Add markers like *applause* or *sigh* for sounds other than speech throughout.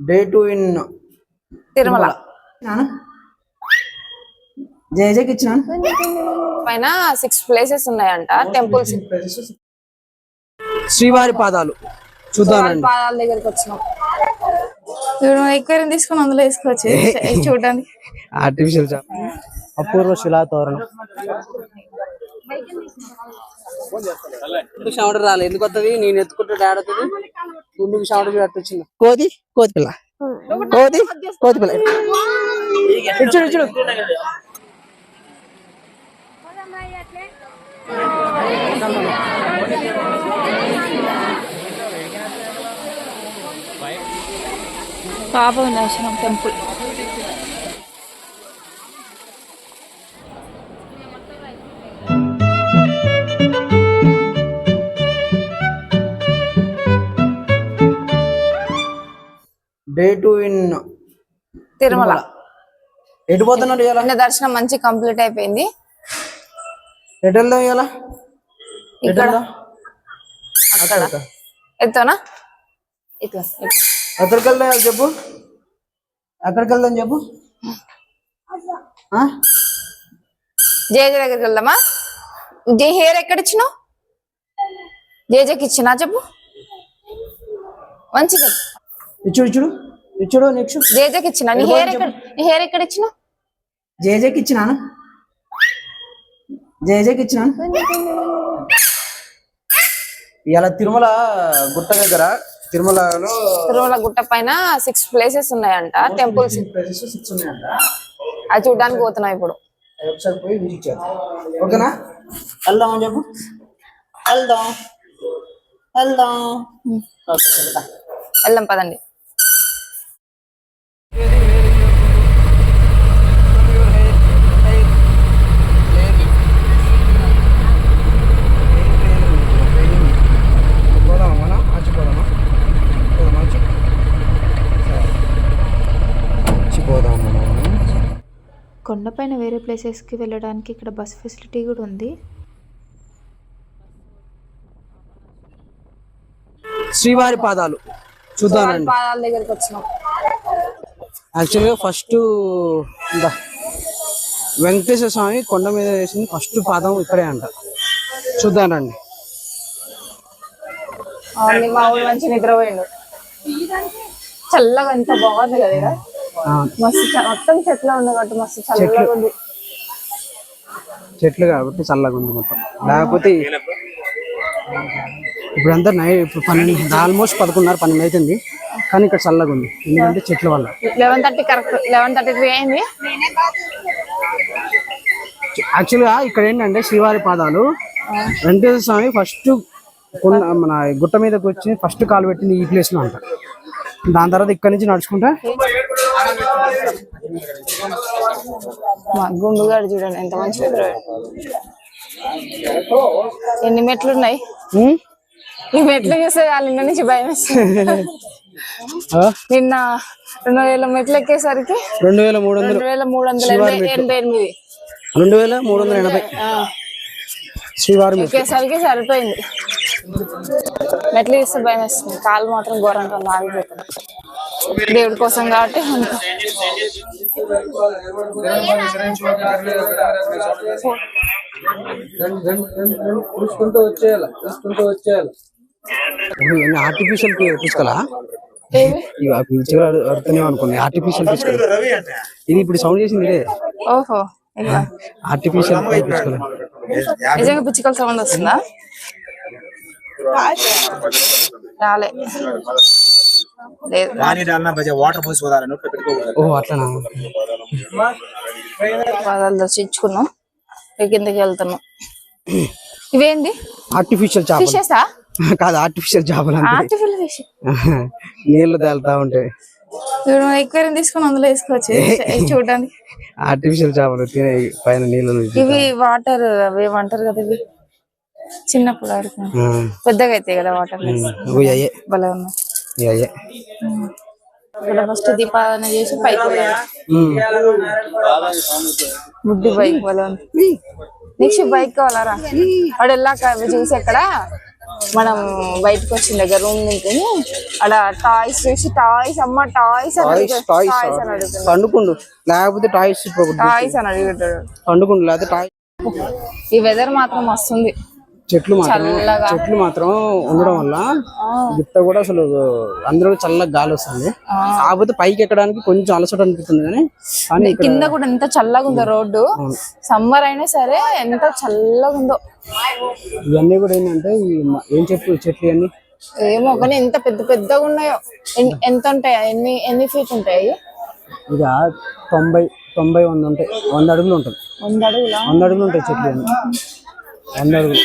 Day two in Tirumala. Jaya జయకి ఇచ్చినాను పైన six places ఉన్నాయంట టెంపుల్స్ శ్రీవారి పాదాలు. చూద్దామండి పాదాల దగ్గరికి వచ్చినాం. ఇప్పుడు ఎక్వేరియం తీసుకొని అందులో వేసుకోవచ్చు? చూడడానికి. ఆర్టిఫిషియల్ అపూర్వ శిలా తోరణం ఎందుకు షౌండర్ రాలే? ఎందుకు వస్తుంది నేను ఎత్తుకుంటే డాడ్ వస్తుంది ముందుకు షౌండర్ వచ్చింది కోతి కోతి పిల్ల. కోతి కోతి పిల్ల. ఇచ్చుడు ఇచ్చుడు పాప దర్శనం temple. Day two in Tirumala. ఎటు పోతున్నాడు ఇవాళ నిన్న దర్శనం మంచి కంప్లీట్ అయిపోయింది. ఎటు వెళ్దాం ఇవాళ ఎటు ఇక్కడ వెళ్దాం అక్కడ. ఎత్తానా? ఇట్లా ఇట్లా. ఎక్కడికి వెళ్దాం ఇవాళ చెప్పు? ఎక్కడికి వెళ్దాం చెప్పు? ఆ? జేజే దగ్గరికి వెళ్దామా? జే హెయిర్ ఎక్కడ ఇచ్చినావు జేజేకి ఇచ్చినా చెప్పు? మంచిగా ఇచ్చుడు ఇచ్చుడు ఇచ్చుడు నెక్స్ట్ జేజేకి ఇచ్చినా? నీ హెయిర్ ఎక్కడ? నీ హెయిర్ ఎక్కడ ఇచ్చినావు? జయ జయకి ఇచ్చినాను జయ జయకి ఇచ్చినాను ఇవాళ తిరుమల గుట్ట దగ్గర తిరుమలలో తిరుమల గుట్ట పైన సిక్స్ ప్లేసెస్ ఉన్నాయంట టెంపుల్స్ సిక్స్ ఉన్నాయంట. అది చూడడానికి పోతున్నాం ఇప్పుడు. ఒకసారి పోయి విజిట్ చేద్దాం. ఓకేనా? వెళ్దాం అని చెప్పు. వెళ్దాం. వెళ్దాం. వెళ్దాం పదండి పోదామా మనం ఆచి పోదామా పోదామా ఆచి సరే. ఆచి పోదాం మనం కొండపైన వేరే ప్లేసెస్కి వెళ్ళడానికి ఇక్కడ బస్ ఫెసిలిటీ కూడా ఉంది. శ్రీవారి పాదాలు. చూద్దామండి పాదాల దగ్గరికి వచ్చినాం. యాక్చువల్గా ఫస్ట్ వెంకటేశ్వర స్వామి కొండ మీద వేసింది ఫస్ట్ పాదం ఇక్కడే అంట. మా ఊరు మంచి నిద్రపోయిండు. చల్లగా ఎంత బాగుంది కదా మస్తు మొత్తం చెట్లు ఉంది కాబట్టి మస్తు చల్లగా ఉంది. చెట్లు కాబట్టి చల్లగా ఉంది మొత్తం. లేకపోతే ఇప్పుడు అంతా నైట్ ఇప్పుడు పన్నెండు ఆల్మోస్ట్ పదకొండున్నర పన్నెండు అవుతుంది కానీ ఇక్కడ చల్లగా ఉంది. ఎందుకంటే చెట్ల వల్ల. Eleven thirty correct eleven thirty three అయింది. యాక్చువల్గా ఇక్కడ ఏంటంటే శ్రీవారి పాదాలు వెంకటేశ్వర స్వామి ఫస్ట్ కొండ మన గుట్ట మీదకి వచ్చి ఫస్ట్ కాలు పెట్టింది ఈ ప్లేస్లో అంట. దాని తర్వాత ఇక్కడ నుంచి నడుచుకుంటా మా గుండుగాడు చూడండి ఎంత మంచి ఎన్ని మెట్లు ఉన్నాయి? ఈ మెట్లు చూస్తే వాళ్ళ ఇంటి నుంచి భయం నిన్న రెండు వేల మెట్లు ఎక్కేసరికి రెండు వేల మూడు వందలు. రెండు వేల మూడు వందల ఎనభై ఎనభై ఎనిమిది. రెండు వేల మూడు వందల ఎనభై. శ్రీవారి. ఎక్కేసరికి సరిపోయింది. మెట్లు చూస్తే భయం వేస్తుంది. కాలు మాత్రం ఘోరంగా ఆగిపోతుంది దేవుడి కోసం కాబట్టి చూసుకుంటూ వచ్చేయాలి చూసుకుంటూ వచ్చేయాలి. ఆర్టిఫిషియల్ అనుకోండి ఆర్టిఫిషియల్ ఇది ఇప్పుడు సౌండ్ చేసింది ఇదే. ఓహో. ఆర్టిఫిషియల్ పిచ్చుకలు నిజంగా పిచ్చుకల సౌండ్ వస్తుందా? రాలే. కిందకి వెళ్తున్నాం? ఇవేంటి ఆర్టిఫిషియల్ కాదు ఆర్టిఫిషియల్ చేపలు నీళ్ళు తేలుతా ఉంటాయి. తీసుకుని అందులో వేసుకోవచ్చు. చూడడానికి. ఆర్టిఫిషియల్ చేపలు తినే పైన నీళ్ళు ఇవి వాటర్ అవి ఏమంటారు కదా ఇవి? చిన్నప్పుడు పెద్దగా అయితే కదా వాటర్ భలే ఉన్నాయి. ఇక్కడ ఫస్ట్ దీపావళి చేసి పైకి. బుడ్డి బైక్ భలే ఉంది నెక్స్ట్ బైక్ కావాలరా వాడు వెళ్ళాక అవి చూసి ఎక్కడ మనం బయటకు వచ్చిన దగ్గర రూమ్ తింటుంది అక్కడ టాయ్స్ చూసి టాయ్స్ అమ్మ టాయ్స్ టాయ్స్ టాయ్స్ టాయ్స్ పండుకుండు. లేకపోతే టాయ్స్ టాయ్స్ అని అడుగుతాడు పండుకుండు లేకపోతే టాయ్ ఈ వెదర్ మాత్రం మస్తుంది. చెట్లు మాత్రం చల్లగా. చెట్లు మాత్రం ఉండడం వల్ల గిత్త కూడా అసలు అందరూ చల్లగా గాలి వస్తుంది. కాకపోతే పైకి ఎక్కడానికి కొంచెం అలసట అనిపిస్తుంది కానీ కానీ ఇక్కడ కింద కూడా ఎంత చల్లగా ఉందో రోడ్డు. సమ్మర్ అయినా సరే ఎంత చల్లగా ఉందో. ఇవన్నీ కూడా ఏంటంటే ఈ మ- ఏం చెట్లు చెట్లు ఇవన్నీ? ఏమో కానీ ఎంత పెద్ద పెద్దగా ఉన్నాయో. ఎన్- ఎంత ఉంటాయి? ఎన్ని ఎన్ని ఫీట్ ఉంటాయి ఇక తొంభై తొంభై వంద ఉంటాయి. వంద అడుగులు ఉంటుంది వంద అడుగుల? వంద అడుగులు ఉంటాయి చెట్లు ఇవన్నీ. వంద అడుగులు.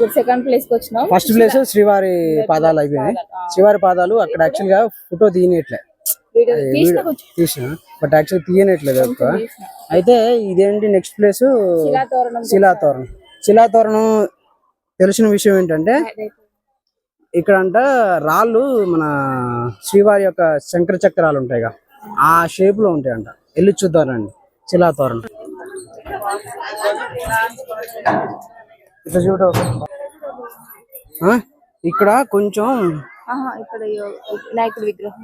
ఇప్పుడు సెకండ్ ప్లేస్కి వచ్చినాం. ఫస్ట్ ప్లేస్ శ్రీవారి పాదాలు అయిపోయినాయి. శ్రీవారి పాదాలు అక్కడ యాక్చువల్గా ఫోటో తీయనట్లే తీసిన బట్ యాక్చువల్ తీయనట్లేదు ఒక్క అయితే ఇదేంటి నెక్స్ట్ ప్లేస్ శిలాతోరణం శిలాతోరణం. తెలిసిన విషయం ఏంటంటే ఇక్కడ అంట రాళ్ళు మన శ్రీవారి యొక్క శంకర చక్రాలు ఉంటాయిగా. ఆ షేప్లో ఉంటాయంట. వెళ్ళి చూద్దారండి శిలాతోరణం. ఇట్లా చూడ? ఇక్కడ కొంచెం ఇక్కడ వినాయకుడి విగ్రహం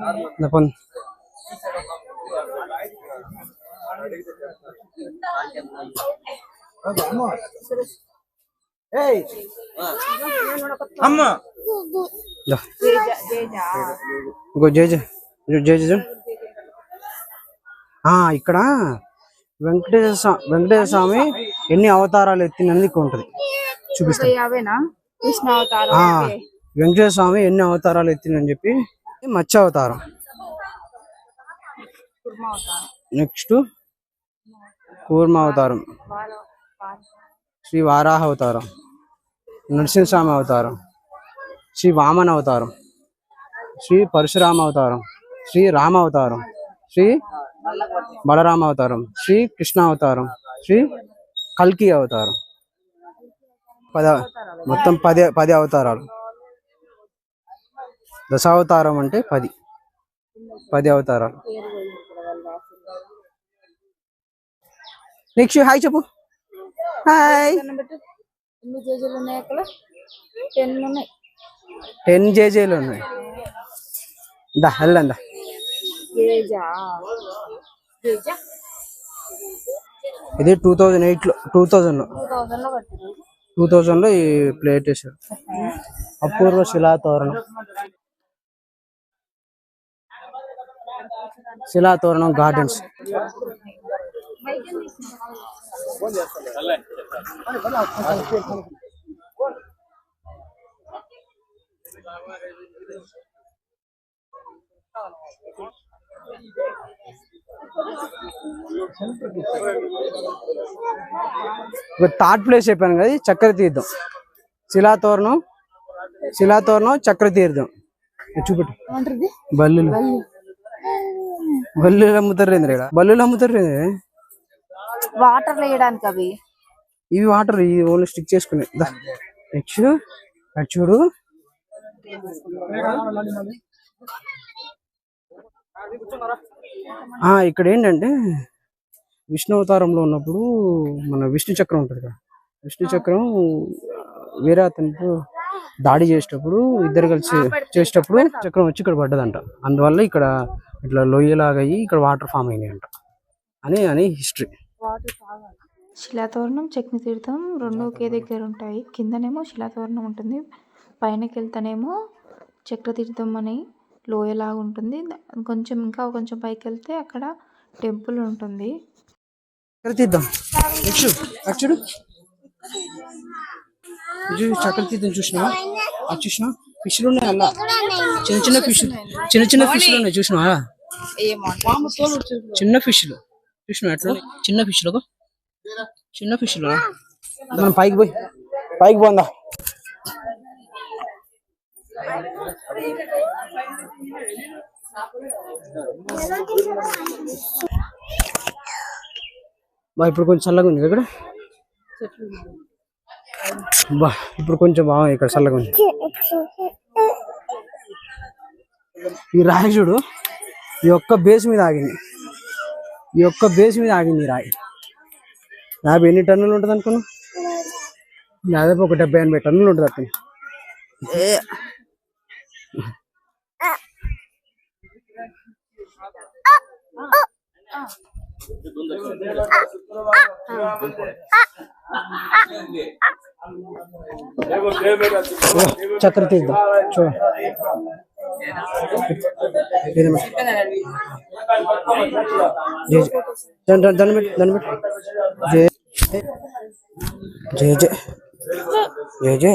ఇక్కడ వెంకటేశ్వర వెంకటేశ్వర స్వామి ఎన్ని అవతారాలు ఎత్తినది ఇక్కడ ఉంటది చూపిస్తాను. ఇంకా వెంకటేశ్వర స్వామి ఎన్ని అవతారాలు ఎత్తినని చెప్పి మత్స్య అవతారం నెక్స్ట్ కూర్మ అవతారం శ్రీ వారాహ అవతారం నరసింహస్వామి అవతారం. శ్రీ వామన అవతారం శ్రీ పరశురామ అవతారం శ్రీ రామ అవతారం శ్రీ బలరామ అవతారం శ్రీ కృష్ణ అవతారం శ్రీ కల్కి అవతారం. పద మొత్తం పది పది అవతారాలు. దశావతారం అంటే పది. పది అవతారాలు. నెక్స్ట్ హాయ్ చెప్పు. హాయ్. టెన్ జేజేలు ఉన్నాయి. దా వెళ్ళందా ఇది టూ థౌజండ్ ఎయిట్లో టూ థౌజండ్లో టూ థౌసండ్లో థౌజండ్లో ఈ ప్లేట్ వేసారు అపూర్వ Silathoranam Silathoranam gardens. Third place చెప్పాను కదా చక్ర తీర్థం శిలాతోరణం శిలాతోరణం చక్ర తీర్థం చూపెట్టు. బల్లులు. బల్లులు అమ్ముతారు ఇక్కడ? బల్లులు అమ్ముతారు వాటర్ వేయడానికి అవి. ఇవి వాటర్ ఇది ఓన్లీ స్టిక్ చేసుకునే నెక్స్ట్ చూడు ఆ ఇక్కడ ఏంటంటే విష్ణు అవతారంలో ఉన్నప్పుడు మన విష్ణు చక్రం ఉంటుంది కదా. విష్ణు చక్రం వేరే అతనితో దాడి చేసేటప్పుడు ఇద్దరు కలిసి చేసేటప్పుడు చక్రం వచ్చి ఇక్కడ పడ్డదంట. అందువల్ల ఇక్కడ ఇట్లా లొయ్యలాగా అయ్యి ఇక్కడ వాటర్ ఫామ్ అయినాయి అంట అని అని హిస్టరీ. శిలాతోరణం చక్ని తీర్థం రెండు ఒకే దగ్గర ఉంటాయి. కిందనేమో శిలాతోరణం ఉంటుంది. పైనకి వెళ్తేనేమో చక్రతీర్థం అని లోయలాగా ఉంటుంది. కొంచెం ఇంకా కొంచెం పైకి వెళ్తే అక్కడ టెంపుల్ ఉంటుంది. చక్ర తీద్దాం అటు చూడు. ఇది తీద్దాం చూసినావా? అది చూసినా ఫిష్లు ఉన్నాయి అలా. చిన్న చిన్న ఫిష్ చిన్న చిన్న ఫిష్లు ఉన్నాయి చూసినావా? చిన్న ఫిష్లు. చూసినా ఎట్లా చిన్న ఫిష్లు చిన్న ఫిష్లు మనం పైకి పోయి పైకి పోందా? బా ఇప్పుడు కొంచెం చల్లగా ఉంది ఇక్కడ? బా ఇప్పుడు కొంచెం బాగుంది ఇక్కడ చల్లగా ఉంది. ఈ రాయి చూడు ఈ ఒక్క బేస్ మీద ఆగింది. ఈ ఒక్క బేస్ మీద ఆగింది ఈ రాయి. యాభై ఎన్ని టన్నులు ఉంటుంది అనుకున్నా దాదాపు ఒక డెబ్బై ఎనభై టన్నులు ఉంటుంది అతను చక్ర తీద్దాం చూడ జై జై దండ దండ పెట్టి దండ పెట్టి జై జై జై జై జై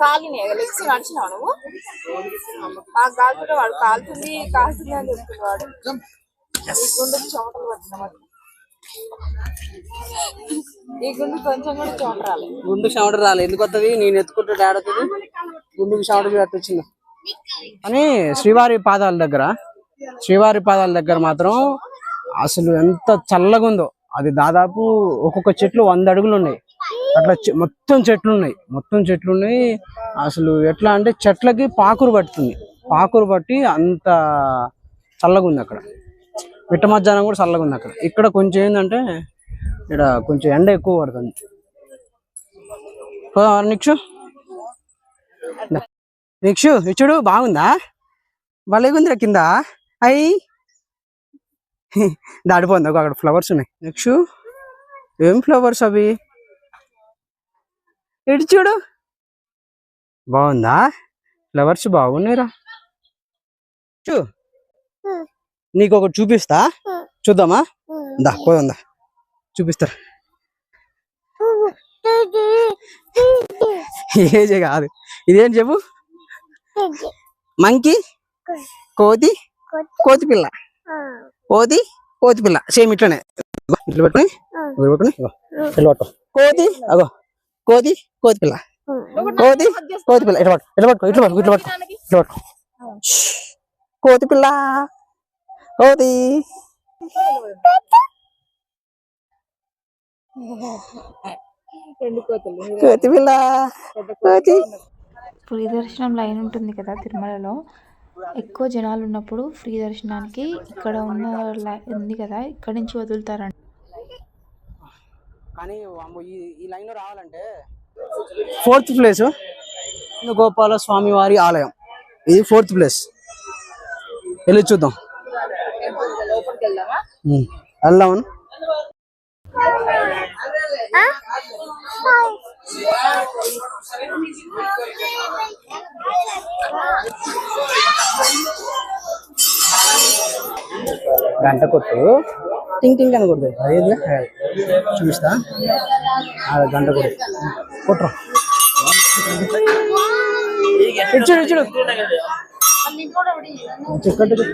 కాలిని లెగ్స్ నడిచినావు నువ్వు? మాకు కాలుతుంటే వాడు కాలుతుంది కాలుతుంది అని చెప్తున్నాడు ఈ గుండెకి చెమటలు పట్టిన ఈ గుండె కొంచెం కూడా చెమట రాలేదు. గుండు చెమట రాలే ఎందుకు వస్తుంది నేను ఎత్తుకుంటే డాడ్ వస్తుంది గుండుకి చెమట చూడట్టు వచ్చింది కానీ శ్రీవారి పాదాల దగ్గర శ్రీవారి పాదాల దగ్గర మాత్రం అసలు ఎంత చల్లగా ఉందో అది దాదాపు ఒక్కొక్క చెట్లు వంద అడుగులు ఉన్నాయి. అట్లా చె- మొత్తం చెట్లు ఉన్నాయి మొత్తం చెట్లు ఉన్నాయి అసలు ఎట్లా అంటే చెట్లకి పాకురు పడుతుంది. పాకురు పట్టి అంత చల్లగా ఉంది అక్కడ. మిట్ట మధ్యాహ్నం కూడా చల్లగా ఉంది అక్కడ. ఇక్కడ కొంచెం ఏంటంటే ఇక్కడ కొంచెం ఎండ ఎక్కువ పడుతుంది. నిక్షు. నిక్షు ఇచ్చుడు బాగుందా? భలేగుందిరా కింద. అయ్యి. *laughs* దాడిపోయింది అక్కడ ఫ్లవర్స్ ఉన్నాయి. నెక్స్ట్ ఏం ఫ్లవర్స్ అవి? ఇటు చూడు. బాగుందా? ఫ్లవర్స్ బాగున్నాయిరా. చూ. నీకు ఒకటి చూపిస్తా. చూద్దామా? దా పోదా చూపిస్తారు? ఏజే కాదు. ఇదేం చెప్పు? మంకీ? కోతి? కోతి పిల్ల. కోతి? కోతి పిల్ల. సేమ్ ఇట్లనే. ఇట్లా పెట్టుకుని పెట్టుకుని కోతి? అగో. కోతి కోతి పిల్ల. కోతి కోతి పిల్ల. ఇట్లా పట్టుకో ఇట్లా పట్టుకో ఇట్లా పట్టుకో ఇట్లా పట్టుకో ఇట్లా పట్టుకో షష్. కోతి పిల్ల. కోతి కోతి పిల్ల. కోతి ఫ్రీ దర్శనం లైన్ ఉంటుంది కదా తిరుమలలో. ఎక్కువ జనాలు ఉన్నప్పుడు ఫ్రీ దర్శనానికి ఇక్కడ ఉన్న ఉంది కదా ఇక్కడ నుంచి వదులుతారంట కానీ ఈ ఈ లైన్లో రావాలంటే ఫోర్త్ ప్లేస్ గోపాల స్వామి వారి ఆలయం. ఇది ఫోర్త్ ప్లేస్. వెళ్ళి చూద్దాం. వెళ్దామను గంట కొట్టు. టింగ్ టింగ్ అని కొడుతుంది చూపిస్తా. గంట కూడా. కొట్టు ఇచ్చుడు ఇచ్చుడు చిక్కట్టు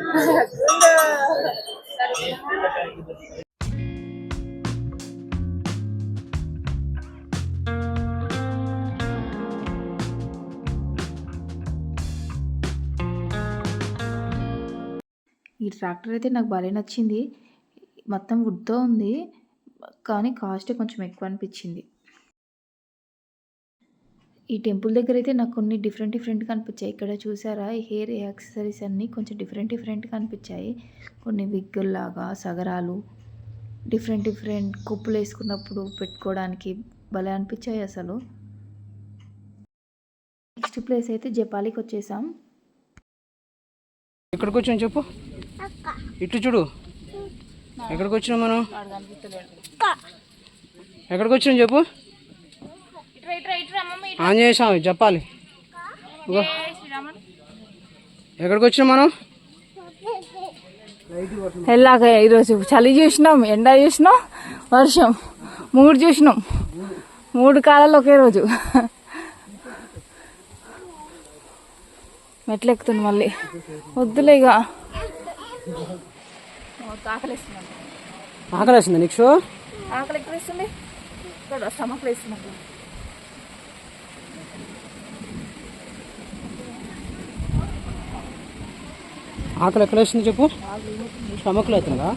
ఈ ట్రాక్టర్ అయితే నాకు భలే నచ్చింది. మొత్తం వుడ్తో ఉంది. కానీ కాస్ట్ కొంచెం ఎక్కువ అనిపించింది. ఈ టెంపుల్ దగ్గర అయితే నాకు కొన్ని డిఫరెంట్ డిఫరెంట్గా అనిపించాయి ఇక్కడ చూసారా? ఈ హెయిర్ యాక్సెసరీస్ అన్నీ కొంచెం డిఫరెంట్ డిఫరెంట్గా అనిపించాయి కొన్ని విగ్గుల్లాగా సగరాలు డిఫరెంట్ డిఫరెంట్ కుప్పులు వేసుకున్నప్పుడు పెట్టుకోవడానికి భలే అనిపించాయి అసలు. నెక్స్ట్ ప్లేస్ అయితే జపాలికి వచ్చేసాం ఎక్కడికి వచ్చాం చెప్పు ఇటు చూడు. ఎక్కడికి వచ్చినాం మనం? ఎక్కడికి వచ్చినాం చెప్పు? ఆంజనేయ స్వామి చెప్పాలి. ఎక్కడికి వచ్చినాం మనం? వెళ్ళాక ఈరోజు చలి చూసినాం ఎండ చూసినాం వర్షం మూడు చూసినాం. మూడు కాలాలు ఒకే రోజు. మెట్లు ఎక్కుతుంది మళ్ళీ. వద్దులే ఇక ఆకలిస్తున్నాను ఆకలి వేసిందా నీకు ఆకలి ఎక్కువ వేస్తుంది స్టమక్ వేస్తున్నప్పుడు ఆకలి ఎక్కడ వేసింది చెప్పు. స్టమక్లో అవుతుందా?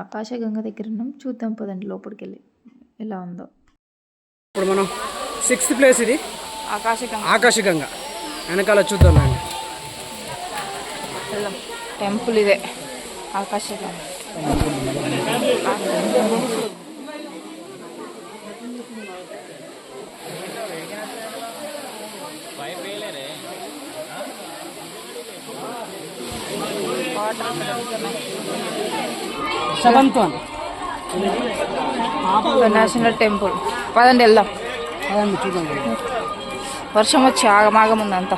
ఆకాశగంగ దగ్గర ఉన్నాం చూద్దాం పదండి లోపలికి వెళ్ళి ఎలా ఉందో. ఇప్పుడు మనం సిక్స్త్ ప్లేస్ ఇది. ఆకాశగంగా ఆకాశగంగ వెనకాల చూద్దాం అండి టెంపుల్ ఇదే. ఆకాశగంగా సెవెంత్ నేషనల్ టెంపుల్ పదండి వెళ్దాం. అదండి చూద్దాం. వర్షం వచ్చి ఆగమాగం ఉందంతా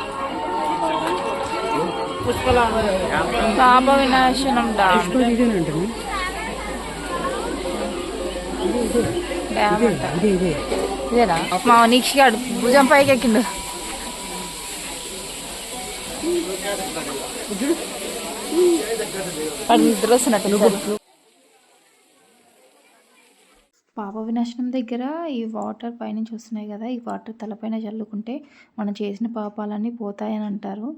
పాప వినాశనం డ్యామ్ ఇదేనా? మా నీక్షి గాడు భుజం పైకి ఎక్కిండు. నిద్ర వస్తున్నట్టు పాప వినాశనం దగ్గర ఈ వాటర్ పైనుంచి వస్తున్నాయి కదా ఈ వాటర్ తలపైన చల్లుకుంటే మనం చేసిన పాపాలన్నీ పోతాయని అంటారు.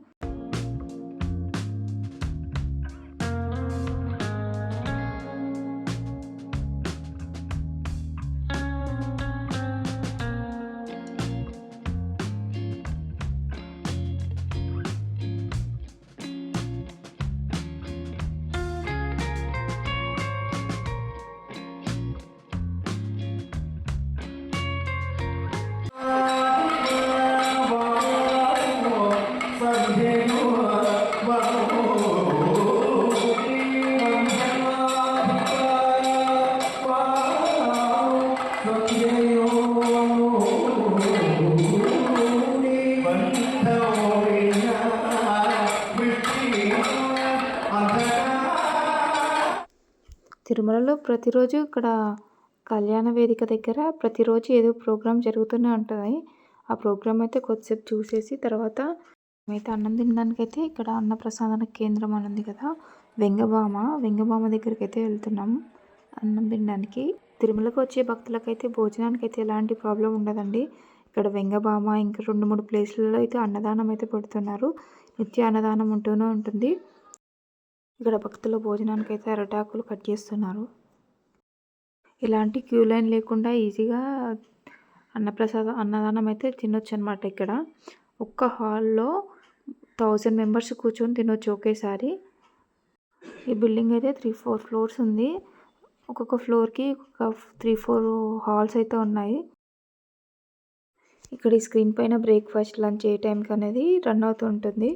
తిరుమలలో ప్రతిరోజు ఇక్కడ కళ్యాణ వేదిక దగ్గర ప్రతిరోజు ఏదో ప్రోగ్రాం జరుగుతూనే ఉంటుంది. ఆ ప్రోగ్రాం అయితే కొద్దిసేపు చూసేసి తర్వాత మిగతా అన్నం తినడానికైతే ఇక్కడ అన్నప్రసాదన కేంద్రం అని ఉంది కదా వెంగబామ. వెంగబామ దగ్గరికి అయితే వెళ్తున్నాం అన్నం తినడానికి. తిరుమలకు వచ్చే భక్తులకైతే భోజనానికి అయితే ఎలాంటి ప్రాబ్లం ఉండదండి. ఇక్కడ వెంగబామ ఇంకా రెండు మూడు ప్లేస్లలో అయితే అన్నదానం అయితే పెడుతున్నారు. నిత్య అన్నదానం ఉంటూనే ఉంటుంది. ఇక్కడ భక్తుల భోజనానికి అయితే అరటాకులు కట్ చేస్తున్నారు. ఇలాంటి క్యూ లైన్ లేకుండా ఈజీగా అన్నప్రసాదం అన్నదానం అయితే తినొచ్చు అనమాట ఇక్కడ. ఒక్క హాల్లో థౌజండ్ మెంబర్స్ కూర్చొని తినొచ్చు ఒకేసారి. ఈ బిల్డింగ్ అయితే త్రీ ఫోర్ ఫ్లోర్స్ ఉంది. ఒక్కొక్క ఫ్లోర్కి ఒక త్రీ ఫోర్ హాల్స్ అయితే ఉన్నాయి. ఇక్కడ ఈ స్క్రీన్ పైన బ్రేక్ఫాస్ట్ లంచ్ ఏ టైంకి అనేది రన్ అవుతూ ఉంటుంది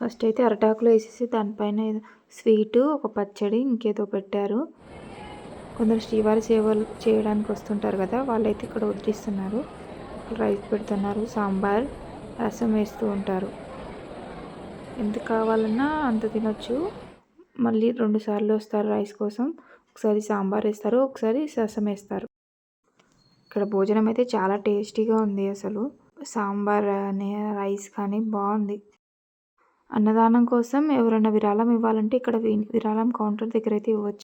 ఫస్ట్ అయితే అరటాకులో వేసేసి దానిపైన ఏదో స్వీటు ఒక పచ్చడి ఇంకేదో పెట్టారు. కొందరు శ్రీవారి సేవలు చేయడానికి వస్తుంటారు కదా వాళ్ళైతే ఇక్కడ వడ్డిస్తున్నారు. రైస్ పెడుతున్నారు సాంబార్ రసం వేస్తూ ఉంటారు. ఎంత కావాలన్నా అంత తినొచ్చు. మళ్ళీ రెండు సార్లు వస్తారు రైస్ కోసం. ఒకసారి సాంబార్ వేస్తారు ఒకసారి రసం వేస్తారు. ఇక్కడ భోజనం అయితే చాలా టేస్టీగా ఉంది అసలు. సాంబార్ అనే రైస్ కానీ బాగుంది. అన్నదానం కోసం ఎవరైనా విరాళం ఇవ్వాలంటే ఇక్కడ విరాళం కౌంటర్ దగ్గర అయితే ఇవ్వచ్చు